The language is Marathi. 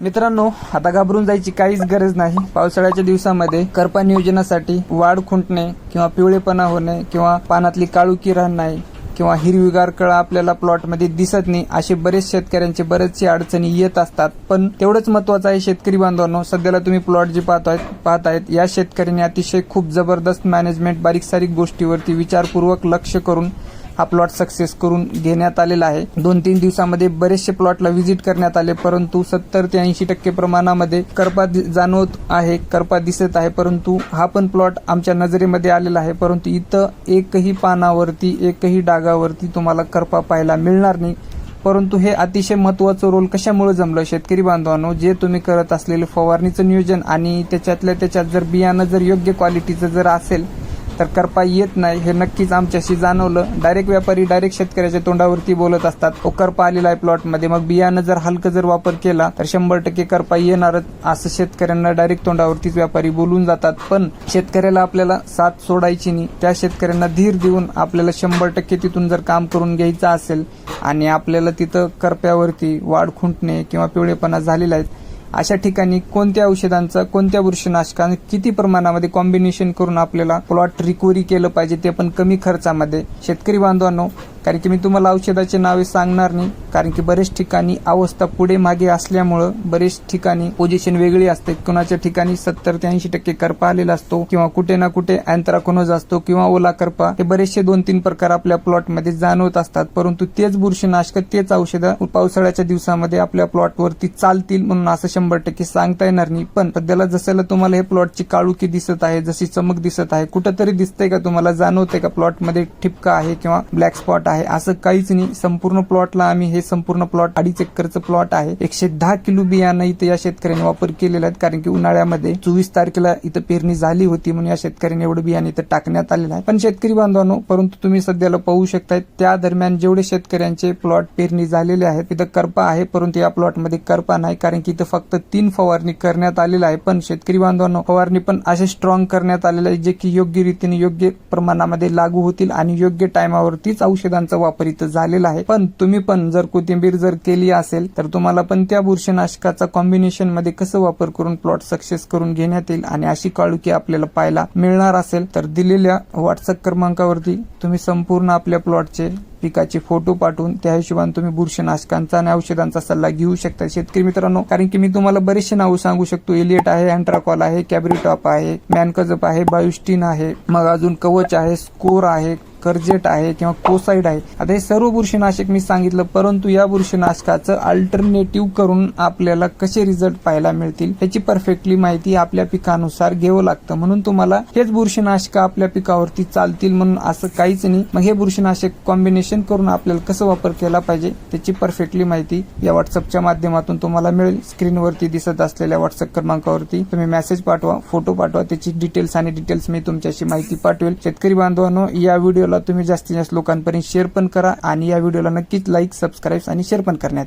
मित्रांनो आता घाबरून जायची काहीच गरज नाही. पावसाळ्याच्या दिवसामध्ये करपा नियोजनासाठी वाढ खुंटणे किंवा पिवळेपणा होणे किंवा पानातली काळुकी राहणे किंवा हिरवीगार कळा आपल्याला प्लॉटमध्ये दिसत नाही असे बरेच शेतकऱ्यांचे बरेचसे अडचणी येत असतात. पण तेवढंच महत्वाचं आहे शेतकरी बांधवांनो सध्याला तुम्ही प्लॉट जे पाहतायत पाहतायत या शेतकऱ्यांनी अतिशय खूप जबरदस्त मॅनेजमेंट बारीक सारीक गोष्टीवरती विचारपूर्वक लक्ष करून हा प्लॉट सक्सेस करून घेण्यात आलेला आहे. दोन तीन दिवसामध्ये बरेचसे प्लॉटला व्हिजिट करण्यात आले परंतु सत्तर ते ऐंशी टक्के प्रमाणामध्ये करपा दि- जाणवत आहे करपा दिसत आहे परंतु हा पण प्लॉट आमच्या नजरेमध्ये आलेला आहे परंतु इथं एकही पानावरती एकही डागावरती तुम्हाला करपा पाहायला मिळणार नाही. परंतु हे अतिशय महत्वाचं रोल कशामुळे जमलं? शेतकरी बांधवांनो जे तुम्ही करत असलेले फवारणीचं नियोजन आणि त्याच्यातल्या त्याच्यात जर बियाणं जर योग्य क्वालिटीचं जर असेल तर करपा येत नाही हे नक्कीच आमच्याशी जाणवलं. डायरेक्ट व्यापारी डायरेक्ट शेतकऱ्याच्या तोंडावरती बोलत असतात. ओ करपा आलेला आहे प्लॉटमध्ये मग बियाणं जर हलकं जर वापर केला तर शंभर टक्के करपा येणारच असं शेतकऱ्यांना डायरेक्ट तोंडावरतीच व्यापारी बोलून जातात. पण शेतकऱ्याला आपल्याला साथ सोडायची नाही. त्या शेतकऱ्यांना धीर देऊन आपल्याला शंभर टक्के तिथून जर काम करून घ्यायचं असेल आणि आपल्याला तिथं करप्यावरती वाढ खुंटणे किंवा पिवळेपणा झालेला आहे अशा ठिकाणी कोणत्या औषधांचं कोणत्या बुरशीनाशकांचं किती प्रमाणामध्ये कॉम्बिनेशन करून आपल्याला प्लॉट रिकव्हरी केलं पाहिजे ते पण कमी खर्चामध्ये शेतकरी बांधवांनो कारण की मी तुम्हाला औषधाचे नावे सांगणार नाही. कारण की बरेच ठिकाणी अवस्था पुढे मागे असल्यामुळं बरेच ठिकाणी पोझिशन वेगळी असते. कुणाच्या ठिकाणी सत्तर ते ऐंशी टक्के करपा आलेला असतो किंवा कुठे ना कुठे अँथ्राकोनोज असतो किंवा ओला करपा. हे बरेचसे दोन तीन प्रकार आपल्या प्लॉटमध्ये जाणवत असतात. परंतु तेच बुरशीनाशक तेच औषधं पावसाळ्याच्या दिवसामध्ये आपल्या प्लॉटवरती चालतील म्हणून असं शंभर टक्के सांगता येणार नाही. पण सध्याला जसं तुम्हाला हे प्लॉटची काळुकी दिसत आहे जशी चमक दिसत आहे कुठंतरी दिसतंय का तुम्हाला जाणवतंय का प्लॉटमध्ये ठिपका आहे किंवा ब्लॅक स्पॉट आहे. असं काहीच नाही. संपूर्ण प्लॉटला आम्ही हे संपूर्ण प्लॉट अडीच एकरचं प्लॉट आहे. एकशे दहा किलो बियाणं इथं या शेतकऱ्यांनी वापर केलेला आहे कारण की उन्हाळ्यामध्ये चोवीस तारखेला इथं पेरणी झाली होती म्हणून या शेतकऱ्यांनी एवढं बियाणं इथं टाकण्यात आलेलं आहे. पण शेतकरी बांधवांनो परंतु तुम्ही सध्याला पाहू शकताय त्या दरम्यान जेवढे शेतकऱ्यांचे प्लॉट पेरणी झालेले आहेत तिथं करपा आहे परंतु या प्लॉटमध्ये करपा नाही. कारण की इथं फक्त तीन फवारणी करण्यात आलेली आहे. पण शेतकरी बांधवांनो फवारणी पण असे स्ट्रॉंग करण्यात आलेले आहे जे की योग्य रीतीने योग्य प्रमाणामध्ये लागू होतील आणि योग्य टायमावरतीच बुरशीनाशकांचा वापर इथं झालेला आहे. पण तुम्ही पण जर कोथिंबीर जर केली असेल तर तुम्हाला पण त्या बुरशीनाशकाचा कॉम्बिनेशनमध्ये कसं वापर करून प्लॉट सक्सेस करून घेण्यात येईल आणि अशी काळुकी आपल्याला पाहायला मिळणार असेल तर दिलेल्या व्हॉट्सअप क्रमांकावरती तुम्ही संपूर्ण आपल्या प्लॉटचे पिकाचे फोटो पाठवून त्या हिशोबाने तुम्ही बुरशीनाशकांचा आणि औषधांचा सल्ला घेऊ शकता. शेतकरी मित्रांनो कारण की मी तुम्हाला बरेचसे नावं सांगू शकतो. एलियट आहे अँट्राकॉल आहे कॅब्रिटॉप आहे मॅनकजप आहे बायोस्टीन आहे मग अजून कवच आहे स्कोर आहे कर्जेट आहे किंवा कोसाईड आहे. आता हे सर्व बुरशीनाशक मी सांगितलं परंतु या बुरशीनाशकाचं अल्टरनेटिव्ह करून आपल्याला कसे रिझल्ट पाहायला मिळतील याची परफेक्टली माहिती आपल्या पिकानुसार घ्यावं लागतं. म्हणून तुम्हाला हेच बुरशीनाशक आपल्या पिकावरती चालतील म्हणून असं काहीच नाही. मग हे बुरशीनाशक कॉम्बिनेशन करून आपल्याला कसं वापर केला पाहिजे त्याची परफेक्टली माहिती या व्हॉट्सअपच्या माध्यमातून तुम्हाला मिळेल. स्क्रीनवरती दिसत असलेल्या व्हॉट्सअप क्रमांकावरती तुम्ही मेसेज पाठवा फोटो पाठवा त्याची डिटेल्स आणि डिटेल्स मी तुमच्याशी माहिती पाठवेल. शेतकरी बांधवांनो या व्हिडिओ व्हिडिओला तुम्ही जास्तीत जास्त लोकांपर्यंत शेअर पण करा आणि या व्हिडिओला नक्कीच लाईक सबस्क्राईब आणि शेअर पण करण्यात